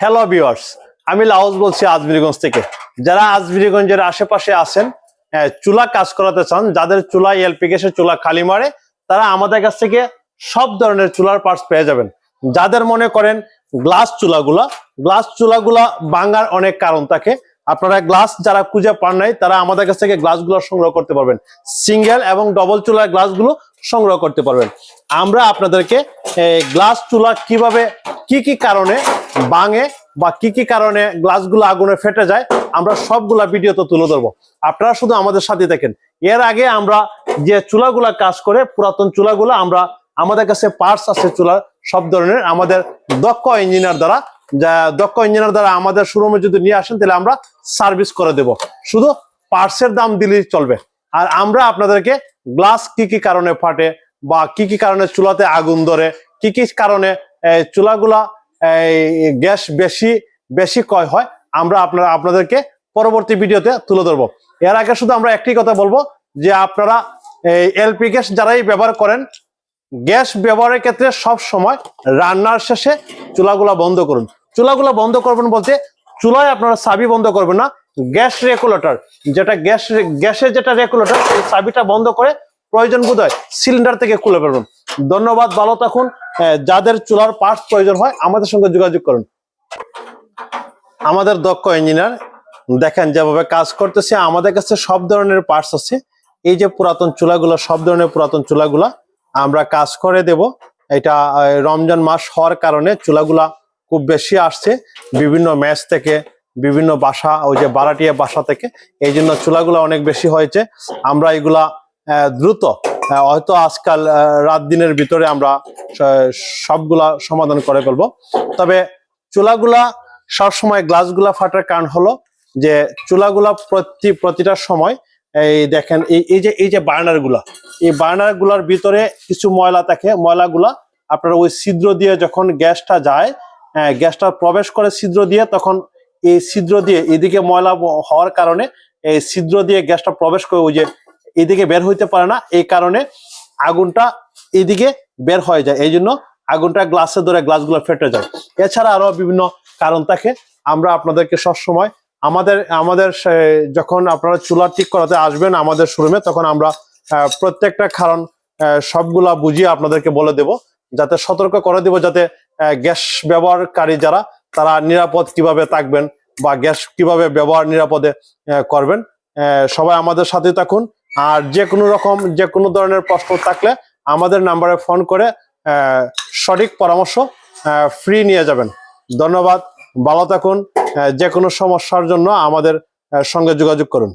Hello viewers আমি লাউজ বলছি আজমিরিগঞ্জ থেকে। যারা আজমিরিগঞ্জের আশেপাশে আছেন হ্যাঁ, চুলা কাজ করাতে চান যাদের চুলা এলপি গ্যাসের চুলা খালি মারে তারা আমাদের কাছ থেকে সব ধরনের চুলার পার্টস পেয়ে যাবেন। যাদের মনে করেন গ্লাস চুলাগুলা গ্লাস চুলাগুলা ভাঙার অনেক কারণ থাকে। আপনারা গ্লাস যারা খুঁজে পান নাই তারা আমাদের কাছ থেকে গ্লাসগুলো সংগ্রহ করতে পারবেন। সিঙ্গেল এবং ডবল চুলার গ্লাসগুলো সংগ্রহ করতে পারবেন। আমরা আপনাদেরকে গ্লাস চুলা কীভাবে কি কি কারণে ভাঙে বা কি কি কারণে গ্লাসগুলো আগুনে ফেটে যায়, আমরা সবগুলা ভিডিওতে তুলে ধরবো। আপনারা শুধু আমাদের সাথে দেখেন এর আগে আমরা যে চুলাগুলা কাজ করে, পুরাতন চুলাগুলো আমরা, আমাদের কাছে পার্টস আছে চুলার সব ধরনের। আমাদের দক্ষ ইঞ্জিনিয়ার দ্বারা, যা দক্ষ ইঞ্জিনিয়ার দ্বারা আমাদের শোরুমে যদি নিয়ে আসেন, তাহলে আমরা সার্ভিস করে দেব। শুধু পার্টসের দাম দিলেই চলবে। আর আমরা আপনাদেরকে গ্লাস কি কি কারণে ফাটে বা কি কি কারণে চুলাতে আগুন ধরে, কি কি কারণে চুলাগুলা গ্যাস বেশি বেশি কয় হয়, আমরা আপনারা, আপনাদেরকে পরবর্তী ভিডিওতে তুলে ধরবো। এর আগে শুধু আমরা একটি কথা বলব যে আপনারা এই এলপি গ্যাস যারাই ব্যবহার করেন, গ্যাস ব্যবহারের ক্ষেত্রে সব সময় রান্নার শেষে চুলাগুলা বন্ধ করুন। চুলাগুলা বন্ধ করবেন বলতে চুলায় আপনারা চাবি বন্ধ করবেন না, গ্যাস রেগুলেটর। যেটা গ্যাস গ্যাসের যেটা রেগুলেটর, সেই চাবিটা বন্ধ করে প্রয়োজন বোধ হয় সিলিন্ডার থেকে খুলে ফেলুন। ধন্যবাদ, ভালো থাকুন। যাদের চুলার পার্টস প্রয়োজন হয়, আমাদের সঙ্গে যোগাযোগ করুন। আমাদের দক্ষ ইঞ্জিনিয়ার, দেখেন যেভাবে কাজ করতেছে, আমাদের কাছে সব ধরনের পার্টস আছে। এই যে পুরাতন চুলাগুলো, সব ধরনের পুরাতন চুলাগুলা আমরা কাজ করে দেব। এটা রমজান মাস হওয়ার কারণে চুলাগুলা খুব বেশি আসছে। বিভিন্ন ম্যাচ থেকে, বিভিন্ন বাসা, ওই যে বারাটিয়া বাসা থেকে, এই জন্য চুলাগুলা অনেক বেশি হয়েছে। আমরা এগুলা দ্রুত হয়তো আজকাল রাত দিনের ভিতরে আমরা সবগুলা সমাধান করে ফেলব। তবে চুলাগুলা সবসময় গ্লাসগুলা ফাটার কারণ হলো যে চুলাগুলা প্রতি প্রতিটা সময় এই দেখেন এই এই যে এই যে বার্নারগুলা এই বার্নারগুলার ভিতরে কিছু ময়লা থাকে। ময়লাগুলা আপনার ওই ছিদ্র দিয়ে যখন গ্যাসটা যায় আহ, গ্যাসটা প্রবেশ করে ছিদ্র দিয়ে তখন এই ছিদ্র দিয়ে এদিকে ময়লা হওয়ার কারণে এই ছিদ্র দিয়ে গ্যাসটা প্রবেশ করে ওই যে এদিকে বের হইতে পারে না, এই কারণে আগুনটা এদিকে বের হয়ে যায়। এই জন্য আগুনটা গ্লাসে ধরে গ্লাসগুলো ফেটে যায়। এছাড়া আরও বিভিন্ন কারণ থাকে। আমরা আপনাদেরকে সবসময় আমাদের আমাদের যখন আপনারা চুলা ঠিক করাতে আসবেন আমাদের শোরুমে, তখন আমরা প্রত্যেকটা কারণ সবগুলা বুঝিয়ে আপনাদেরকে বলে দেব। যাতে সতর্ক করে দেব, যাতে গ্যাস ব্যবহারকারী যারা, তারা নিরাপদ কীভাবে থাকবেন বা গ্যাস কীভাবে ব্যবহার নিরাপদে করবেন। সবাই আমাদের সাথে থাকুন। আর যে কোনো রকম, যে কোনো ধরনের প্রশ্ন থাকলে আমাদের নাম্বারে ফোন করে সঠিক পরামর্শ ফ্রি নিয়ে যাবেন। ধন্যবাদ, ভালো থাকুন যে কোনো সমস্যার জন্য আমাদের সঙ্গে যোগাযোগ করুন।